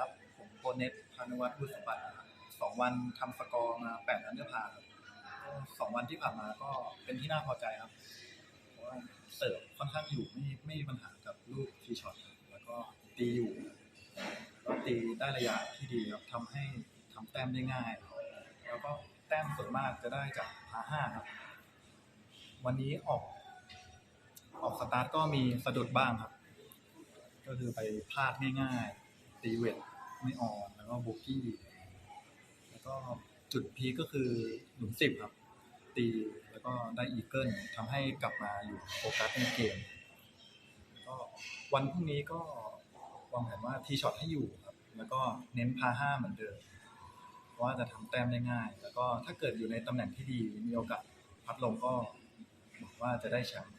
ครับ ผมโกเนตพานุวัฒน์บุษบัตครับสองวันทำสกอร์มาแปดอันเดอร์พาร์สองวันที่ผ่านมาก็เป็นที่น่าพอใจครับเพราะว่าเสิร์ฟค่อนข้างอยู่ไม่ไม่มีปัญหากับลูกทีช็อตแล้วก็ตีอยู่แล้วตีได้ระยะที่ดีครับทำให้ทำแต้มได้ง่าย แล้วก็แต้มส่วนมากจะได้จากพาห้าครับ วันนี้ออก ออกสตาร์ทก็มีสะดุดบ้างครับ ก็คือไปพลาดง่ายๆ ตีเวทไม่ออกแล้วก็บุกกี้แล้วก็จุดพีก็คือหนุนสิบครับ ตีแล้วก็ได้อีเกิลทำให้กลับมาอยู่โฟกัสในเกมแล้วก็วันพรุ่งนี้ก็วางแผนว่าทีช็อตให้อยู่ครับ แล้วก็เน้นพาห้าเหมือนเดิมเพราะว่าจะทำแต้มได้ง่าย แล้วก็ถ้าเกิดอยู่ในตำแหน่งที่ดีมีโอกาสพัดลงก็หวังว่าจะได้แชมป์